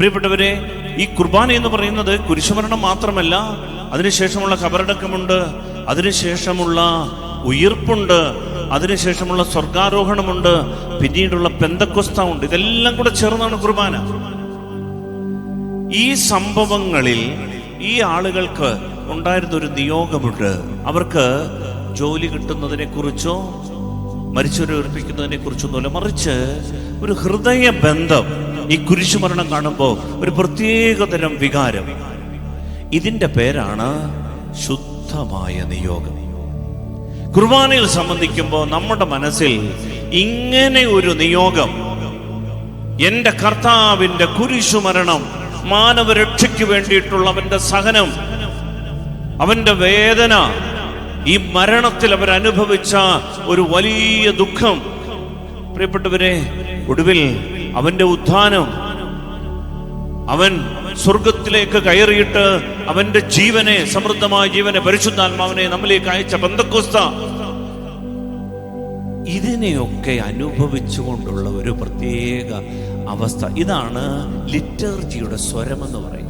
പ്രിയപ്പെട്ടവരെ ഈ കുർബാന എന്ന് പറയുന്നത് കുരിശുമരണം മാത്രമല്ല അതിനുശേഷമുള്ള കബറടക്കമുണ്ട് അതിനുശേഷമുള്ള ഉയർപ്പുണ്ട് അതിനുശേഷമുള്ള സ്വർഗാരോഹണമുണ്ട് പിന്നീടുള്ള പെന്തക്കൊസ്ത ഉണ്ട് ഇതെല്ലാം കൂടെ ചേർന്നാണ് കുർബാന. ഈ സംഭവങ്ങളിൽ ഈ ആളുകൾക്ക് ഉണ്ടായിരുന്ന ഒരു നിയോഗമുണ്ട്. അവർക്ക് ജോലി കിട്ടുന്നതിനെ കുറിച്ചോ മരിച്ചവരെ ഉറപ്പിക്കുന്നതിനെ കുറിച്ചൊന്നുമല്ല മറിച്ച് ഒരു ഹൃദയ ബന്ധം ഈ കുരിശുമരണം കാണുമ്പോൾ ഒരു പ്രത്യേകതരം വികാരം. ഇതിന്റെ പേരാണ് ശുദ്ധമായ നിയോഗം. കുർബാനയിൽ സംബന്ധിക്കുമ്പോൾ നമ്മുടെ മനസ്സിൽ ഇങ്ങനെ ഒരു നിയോഗം. എന്റെ കർത്താവിന്റെ കുരിശുമരണം മാനവരക്ഷയ്ക്ക് വേണ്ടിയിട്ടുള്ള അവന്റെ സഹനം അവന്റെ വേദന ഈ മരണത്തിൽ അവർ അനുഭവിച്ച ഒരു വലിയ ദുഃഖം. പ്രിയപ്പെട്ടവരെ ഒടുവിൽ അവന്റെ ഉത്ഥാനം അവൻ സ്വർഗത്തിലേക്ക് കയറിയിട്ട് അവന്റെ ജീവനെ സമൃദ്ധമായ ജീവനെ പരിശുദ്ധാത്മാവിനെ നമ്മിലേക്ക് അയച്ച ബന്ധക്കോസ്ത ഇതിനെയൊക്കെ അനുഭവിച്ചുകൊണ്ടുള്ള ഒരു പ്രത്യേക അവസ്ഥ. ഇതാണ് ലിറ്റർജിയുടെ സ്വരം എന്ന് പറയുന്നത്.